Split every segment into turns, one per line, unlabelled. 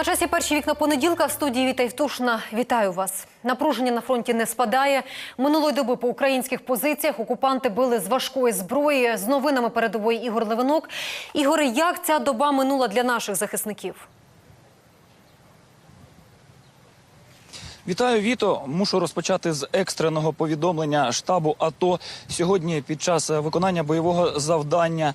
На часі перші вікна понеділка в студії Віта Євтушна. Вітаю вас. Напруження на фронті не спадає. Минулої доби по українських позиціях окупанти били з важкої зброї. З новинами передової Ігор Левинок. Ігоре, як ця доба минула для наших захисників?
Вітаю, Віто. Мушу розпочати з екстреного повідомлення штабу. АТО сьогодні під час е, виконання бойового завдання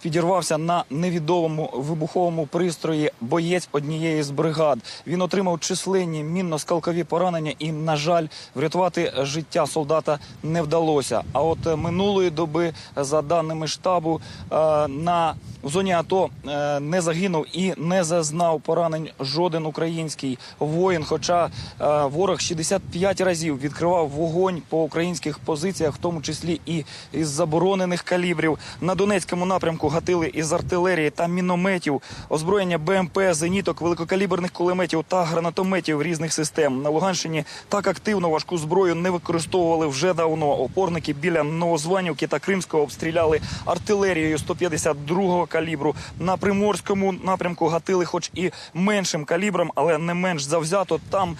підірвався на невідомому вибуховому пристрої боєць однієї з бригад. Він отримав численні мінно-скалкові поранення, і, на жаль, врятувати життя солдата не вдалося. А от е, минулої доби, за даними штабу, е, на зоні АТО е, не загинув і не зазнав поранень жоден український воїн. Хоча е, ворог 65 разів відкривав вогонь по українських позиціях, в тому числі і із заборонених калібрів. На Донецькому напрямку гатили із артилерії та мінометів, озброєння БМП, зеніток, великокаліберних кулеметів та гранатометів різних систем. На Луганщині так активно важку зброю не використовували вже давно. Опорники біля Новозванівки та Кримського обстріляли артилерією 152-го калібру. На приморському напрямку гатили, хоч і меншим калібром, але не менш завзято. Там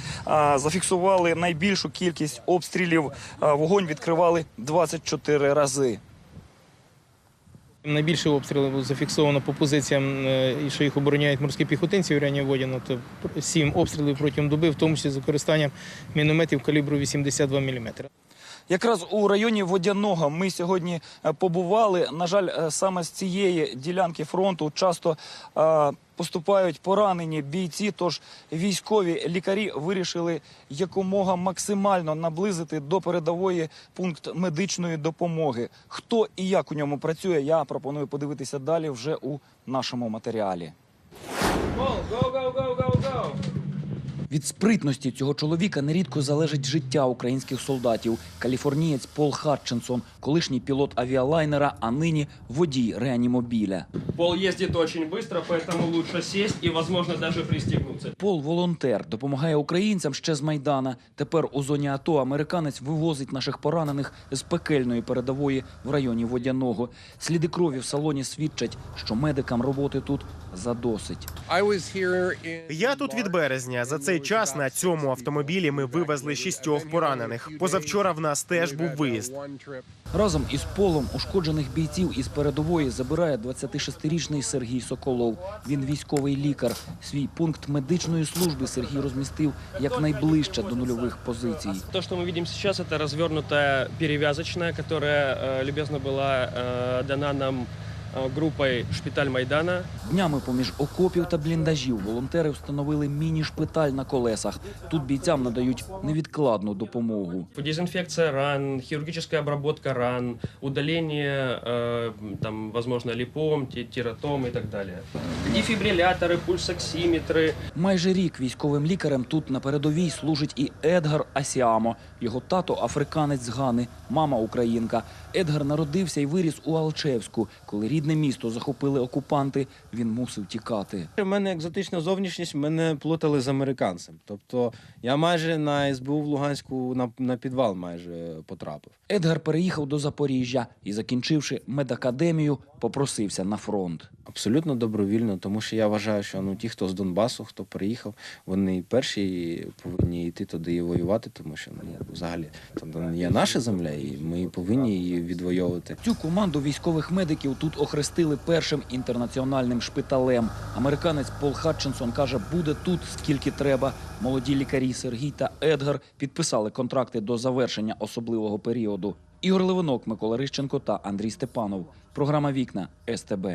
зафіксували найбільшу кількість обстрілів. Вогонь відкривали 24 рази.
Найбільше обстрілів зафіксовано по позиціям, е, що їх обороняють морські піхотинці в районі Водяно. То сім обстрілів протягом доби, в тому числі з використанням мінометів калібру 82 мм.
Якраз у районі Водяного ми сьогодні е, побували. На жаль, е, саме з цієї ділянки фронту часто е, поступають поранені бійці. Тож військові лікарі вирішили якомога максимально наблизити до передової пункт медичної допомоги. Хто і як у ньому працює, я пропоную подивитися далі вже у нашому матеріалі. Від спритності цього чоловіка нерідко залежить життя українських солдатів. Каліфорнієць Пол Хатчинсон, колишній пілот авіалайнера, а нині водій реанімобіля.
Пол ездит очень быстро, поэтому лучше сесть и, возможно, даже пристегнуться.
Пол волонтер допомагає українцям ще з майдана. Тепер у зоні АТО американець вивозить наших поранених з пекельної передової в районі водяного. Сліди крові в салоні свідчать, що медикам роботи тут задосить.
Я тут від березня. За цей час на цьому автомобілі ми вивезли шістьох поранених. Позавчора в нас теж був виїзд.
Разом із полом ушкоджених бійців із передової забирає 26-річний Сергій Соколов. Він військовий лікар. Свій пункт медичної служби Сергій розмістив якнайближче до нульових позицій.
То, что мы видим сейчас, это развернутая перевязочная, которая э, любезно была э, дана нам э, группой «Шпиталь Майдана».
Днями поміж окопів та бліндажів волонтери встановили міні-шпиталь на колесах. Тут бійцям надають невідкладну допомогу.
Дезинфекция ран, хирургическая обработка ран, удаление, э, там, возможно, липом, те- тератом и так далее. Дефибрилляторы, пульсоксиметры,
Майже рік військовим лікарем тут на передовій служить і Едгар Асіамо. Його тато африканець з Гани, мама українка. Едгар народився і виріс у Алчевську. Коли рідне місто захопили окупанти, він мусив тікати.
У мене екзотична зовнішність, мене плутали з американцем. Тобто я майже на СБУ в Луганську на, на підвал майже потрапив.
Едгар переїхав до Запоріжжя і, закінчивши медакадемію, попросився на фронт.
Абсолютно добровільно, тому що я вважаю, що ну ті, хто з Донбасу, хто приїхав, вони перші повинні йти туди і воювати, тому що ну взагалі там є наша земля, і ми повинні її відвоювати.
Цю команду військових медиків тут охрестили першим інтернаціональним шпиталем. Американець Пол Хатчинсон каже, буде тут скільки треба. Молоді лікарі Сергій та Едгар підписали контракти до завершення особливого періоду. Ігор Левинок, Микола Рищенко та Андрій Степанов. Програма Вікна СТБ.